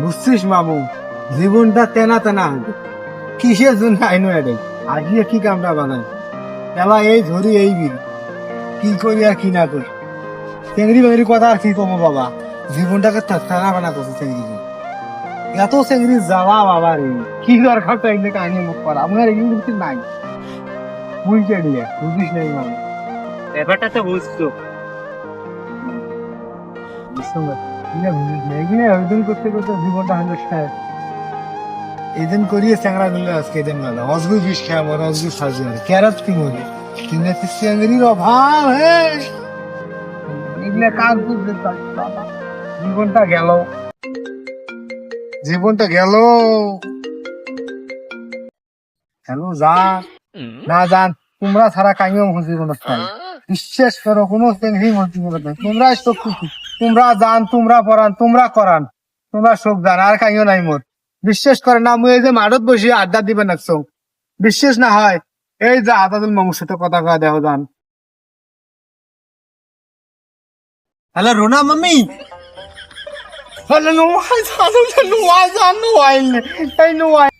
বুঝছিস মামু জীবনটা তেনা তেনা কিসের জন্য আইনো এটাই আজিয়ে কি কামটা বানাই এলা এই ধরি এই বিল কি করি আর কি না করি? চেংড়ি বেংড়ি কথা আর কি কমো বাবা? জীবনটাকে তেনা বানা করছে চেংড়ি। এত চেংড়ি জ্বালা বাবা রে। কি দরকার তো এগুলো কাহিনী মুখ করা? আমার এগুলো কিছু নাই? নিয়ে বুঝিস নাই মামু ব্যাপারটা তো বুঝছ। করতে করতে জীবনটা এদিন করিয়ে চ্যাংরা গুলো আজকে এদিন গেল অজগুই বিষ খেয়ে মরে অজগুই সাজু ক্যারাত কি মরে চিংড়ির অভাব হে এগুলা কাজ বুঝতে জীবনটা গেল। জীবনটা গেল। হ্যালো যা। না জান তোমরা ছাড়া কাইও আমার জীবন বিশ্বাস করো কোনো তোমরা শক্তি তোমরা জান, তোমরা পড়ান তোমরা করান তোমরা সব জান, আর কাইও নাই মোর। বিশ্বাস করে না, মুই যে মাঠত বসে, আড্ডা দিবে নাকছো। বিশ্বাস না হয়, এই যে আতাদুল মামুর সাথে কথা কয়া দেহ জান। হ্যালো, রোনা মাম্মি হ্যালো নোয়াই জানো নোয়াই জানো নোয়াই এই নোয়াই